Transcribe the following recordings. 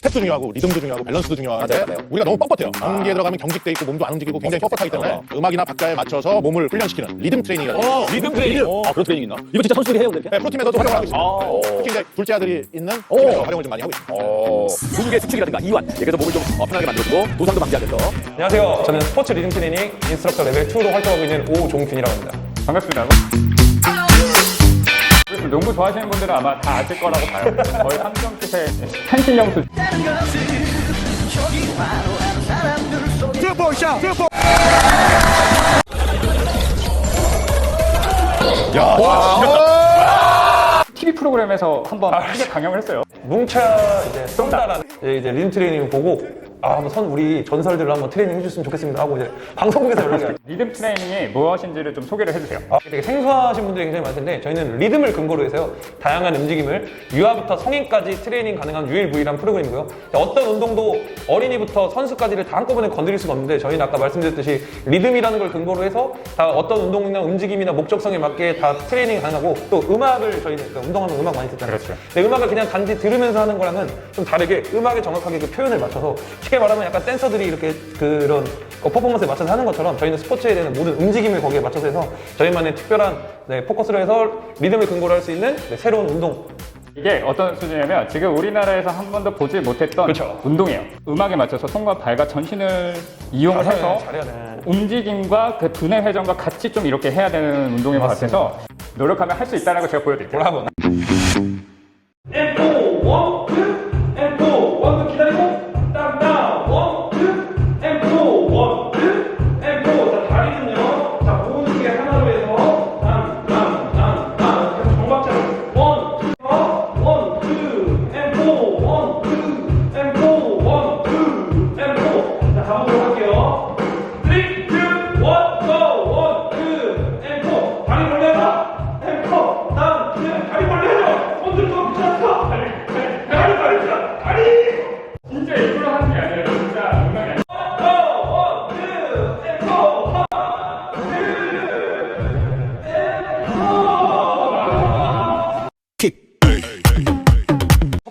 스텝도 중요하고 리듬도 중요하고 밸런스도 중요한데 맞아요, 맞아요. 우리가 너무 뻣뻣해요. 경기에 들어가면 경직돼 있고 몸도 안 움직이고 굉장히 뻣뻣하기 때문에 어. 음악이나 박자에 맞춰서 몸을 훈련시키는 리듬 트레이닝이 어, 리듬 트레이닝. 아, 그런 트레이닝 있나? 이거 진짜 선수들이 해요, 이렇게? 네, 프로팀에서도 활용을 하고 있습니다. 아, 특히 이제 둘째 아들이 있는 오. 팀에서 활용을 좀 많이 하고 있습니다. 어, 근육의 수축이라든가 이완, 그래서 몸을 좀 어, 편하게 만들어주고 도상도 방지하면서 안녕하세요. 저는 스포츠 리듬 트레이닝 인스트럭터 레벨 2로 활동하고 있는 오종균이라고 합니다. 반갑습니다. 농구 좋아하시는 분들은 아마 다 아실 거라고 봐요. 거의 함정슛의 한신영 수. TV 프로그램에서 한번 크게 강연을 했어요. 뭉쳐 이제 쏜다라는 이제, 이제 리듬 트레이닝을 보고 아, 한번 선 우리 전설들로 한번 트레이닝 해줬으면 좋겠습니다 하고 이제 방송국에서 연락이 왔어요. 리듬 트레이닝이 무엇인지를 좀 소개를 해주세요. 아, 되게 생소하신 분들이 굉장히 많을 텐데 저희는 리듬을 근거로 해서요 다양한 움직임을 유아부터 성인까지 트레이닝 가능한 유일무이한 프로그램이고요 어떤 운동도 어린이부터 선수까지를 다 한꺼번에 건드릴 수가 없는데 저희는 아까 말씀드렸듯이 리듬이라는 걸 근거로 해서 다 어떤 운동이나 움직임이나 목적성에 맞게 다 트레이닝이 가능하고 또 음악을 저희는 그러니까 운동하면 음악 많이 듣잖아요 그렇죠. 근데 음악을 그냥 단지 들으면서 하는 거랑은 좀 다르게 음악에 정확하게 그 표현을 맞춰서 쉽게 말하면 약간 댄서들이 이렇게 그런 그 퍼포먼스에 맞춰서 하는 것처럼 저희는 스포츠에 대한 모든 움직임을 거기에 맞춰서 해서 저희만의 특별한 네, 포커스를 해서 리듬을 근거로 할 수 있는 네, 새로운 운동 이게 어떤 수준이냐면 지금 우리나라에서 한 번도 보지 못했던 그렇죠. 운동이에요. 음악에 맞춰서 손과 발과 전신을 이용을 잘해야 해서 돼, 잘해야 돼. 움직임과 그 두뇌 회전과 같이 좀 이렇게 해야 되는 운동인 것 같아서 노력하면 할 수 있다는 걸 제가 보여드릴게요. 뭐라고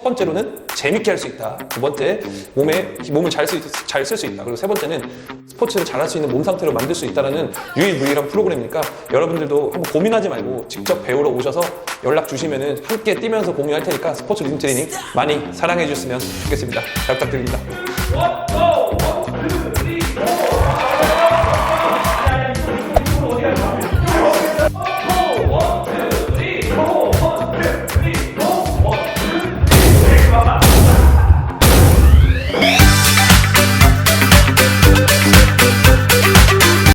번째로는 재밌게 할 수 있다. 두 번째, 몸에 몸을 잘 쓸 수 있다. 그리고 세 번째는 스포츠를 잘할 수 있는 몸 상태로 만들 수 있다라는 유일무이한 프로그램이니까 여러분들도 한번 고민하지 말고 직접 배우러 오셔서 연락 주시면은 함께 뛰면서 공유할 테니까 스포츠 리듬 트레이닝 많이 사랑해 주셨으면 좋겠습니다. 잘 부탁드립니다.